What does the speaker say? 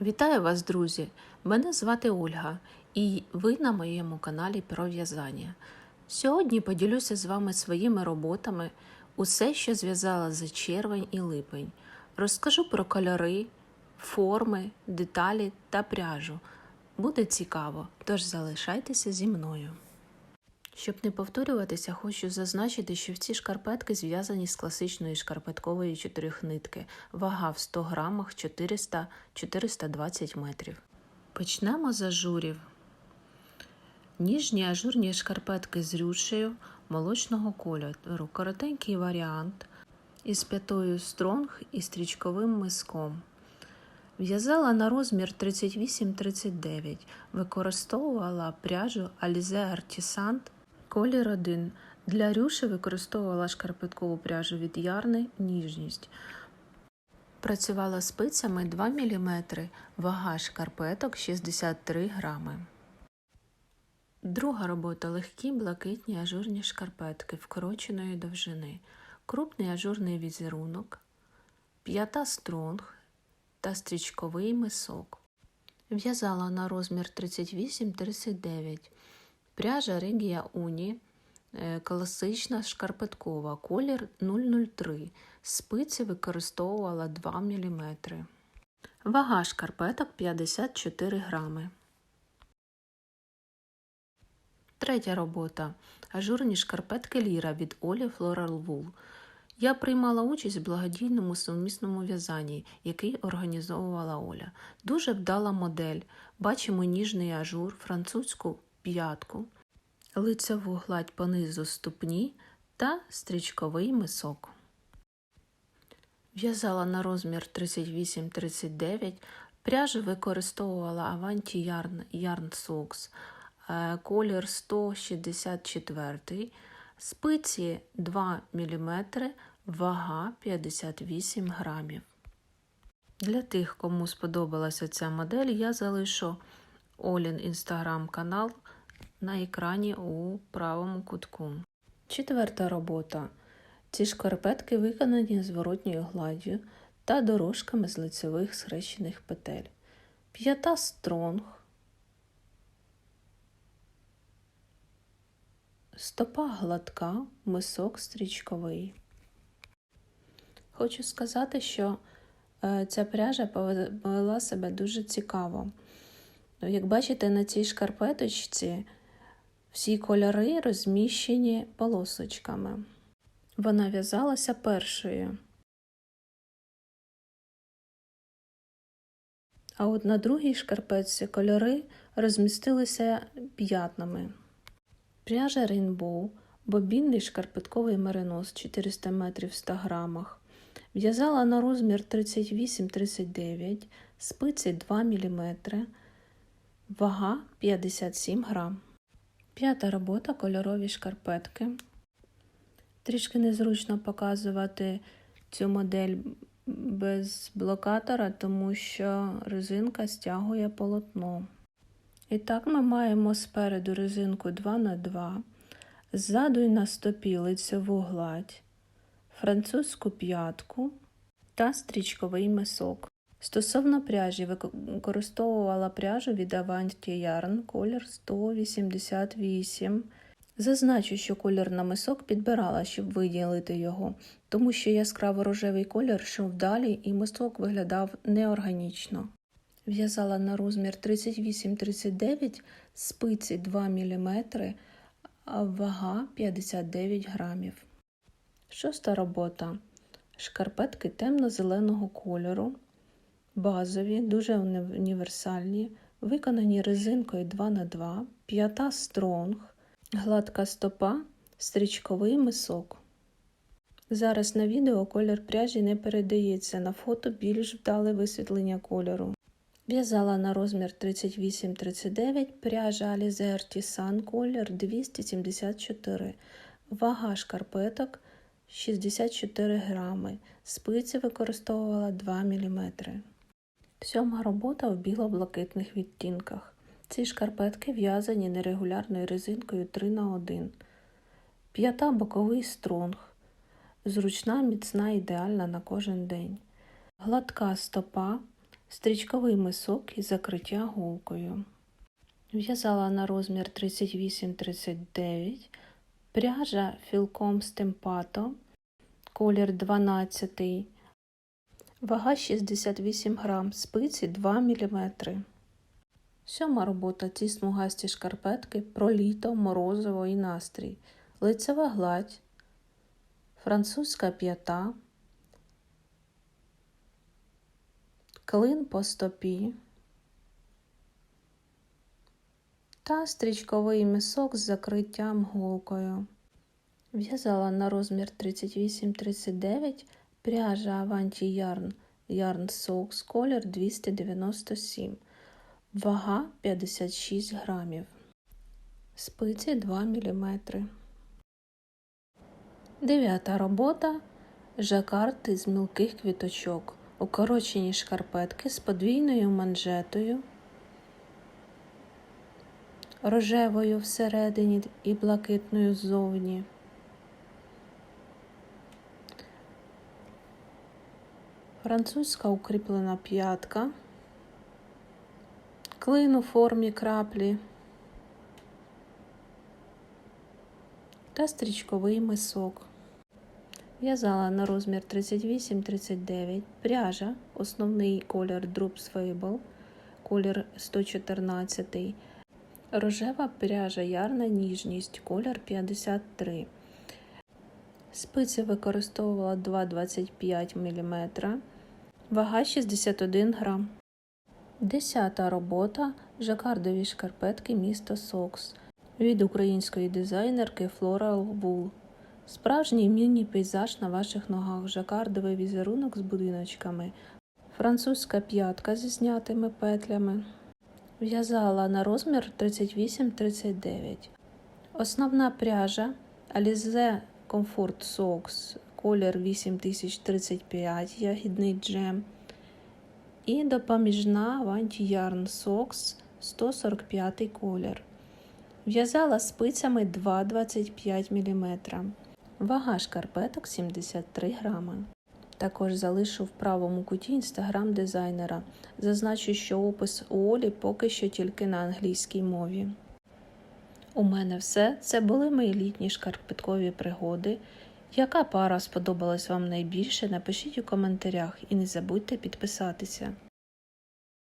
Вітаю вас, друзі! Мене звати Ольга, і ви на моєму каналі про в'язання. Сьогодні поділюся з вами своїми роботами, усе, що зв'язала за червень і липень. Розкажу про кольори, форми, деталі та пряжу. Буде цікаво, тож залишайтеся зі мною. Щоб не повторюватися, хочу зазначити, що всі шкарпетки зв'язані з класичної шкарпеткової чотирьохнитки, вага в 100 грамах 400-420 метрів. Почнемо з ажурів. Ніжні ажурні шкарпетки з рюшею молочного кольору, коротенький варіант із п'ятою стронг і стрічковим миском. В'язала на розмір 38-39, використовувала пряжу Alize Artisan колір 1. Для рюші використовувала шкарпеткову пряжу від ярни ніжність. Працювала спицями 2 мм, вага шкарпеток 63 грами. Друга робота легкі блакитні ажурні шкарпетки вкороченої довжини, крупний ажурний візерунок, п'ята стронг та стрічковий мисок. В'язала на розмір 38-39. Пряжа Регія Уні, е, класична шкарпеткова, колір 003. Спиці використовувала 2 мм. Вага шкарпеток 54 грами. Третя робота. Ажурні шкарпетки Ліра від Олі Floral Wool. Я приймала участь в благодійному сумісному в'язанні, який організовувала Оля. Дуже вдала модель. Бачимо ніжний ажур, французьку п'ятку, лицеву гладь понизу ступні та стрічковий мисок. В'язала на розмір 38-39, пряжу використовувала Avanti Yarn, Yarn Socks, е, колір 164, спиці 2 мм, вага 58 грамів. Для тих, кому сподобалася ця модель, я залишу Олін інстаграм-канал на екрані у правому кутку. Четверта робота. Ці шкарпетки виконані зворотньою гладдю та дорожками з лицевих схрещених петель. П'ята стронг. Стопа гладка, мисок стрічковий. Хочу сказати, що е, ця пряжа повела себе дуже цікаво. Як бачите, на цій шкарпеточці всі кольори розміщені полосочками. Вона в'язалася першою. А от на другій шкарпетці кольори розмістилися п'ятнами. Пряжа Rainbow, бобінний шкарпетковий меринос 400 метрів в 100 грамах. В'язала на розмір 38-39, спиці 2 мм, вага 57 грам. П'ята робота кольорові шкарпетки. Трішки незручно показувати цю модель без блокатора, тому що резинка стягує полотно. І так ми маємо спереду резинку 2х2, ззаду і на стопі лицеву гладь, французьку п'ятку та стрічковий мисок. Стосовно пряжі, використовувала пряжу від Avanti Yarn колір 188. Зазначу, що колір на мисок підбирала, щоб виділити його, тому що яскраво рожевий колір йшов далі і мисок виглядав неорганічно. В'язала на розмір 38-39 спиці 2 мм, а вага 59 грамів. Шоста робота. Шкарпетки темно-зеленого кольору, базові, дуже універсальні, виконані резинкою 2х2, п'ята стронг, гладка стопа, стрічковий мисок. Зараз на відео колір пряжі не передається, на фото більш вдале висвітлення кольору. В'язала на розмір 38-39 пряжа Alize Artisan колір 274, вага шкарпеток 64 грами, спиці використовувала 2 мм. Сьома робота в біло-блакитних відтінках. Ці шкарпетки в'язані нерегулярною резинкою 3х1. П'ята боковий стронг. Зручна, міцна, ідеальна на кожен день. Гладка стопа стрічковий мисок і закриття голкою. В'язала на розмір 38-39, пряжа філком стемпато, колір 12, вага 68 грам, спиці 2 мм. Сьома робота ці смугасті шкарпетки про літо, морозиво і настрій, лицева гладь, французька п'ята, клин по стопі та стрічковий мисок з закриттям голкою. В'язала на розмір 38-39 пряжа Avanti Yarn Yarn Socks колір 297, вага 56 грамів, спиці 2 мм. Дев'ята робота жакард із мілких квіточок, укорочені шкарпетки з подвійною манжетою, рожевою всередині і блакитною ззовні. Французька укріплена п'ятка, клин у формі краплі. Та стрічковий мисок. В'язала на розмір 38-39 пряжа, основний колір Droops Fable, колір 114, рожева пряжа ярна ніжність, колір 53. Спиці використовувала 2,25 мм, вага 61 грам. Десята робота жакардові шкарпетки міста Сокс від української дизайнерки Floral Wool. Справжній міні-пейзаж на ваших ногах, жакардовий візерунок з будиночками, французька п'ятка зі знятими петлями. В'язала на розмір 38-39. Основна пряжа Alize Comfort Socks, колір 8035, ягідний джем. І допоміжна Yarn Socks 145 колір. В'язала спицями 2,25 мм. Вага шкарпеток 73 грами. Також залишу в правому куті інстаграм дизайнера. Зазначу, що опис у Олі поки що тільки на англійській мові. У мене все. Це були мої літні шкарпеткові пригоди. Яка пара сподобалась вам найбільше? Напишіть у коментарях і не забудьте підписатися.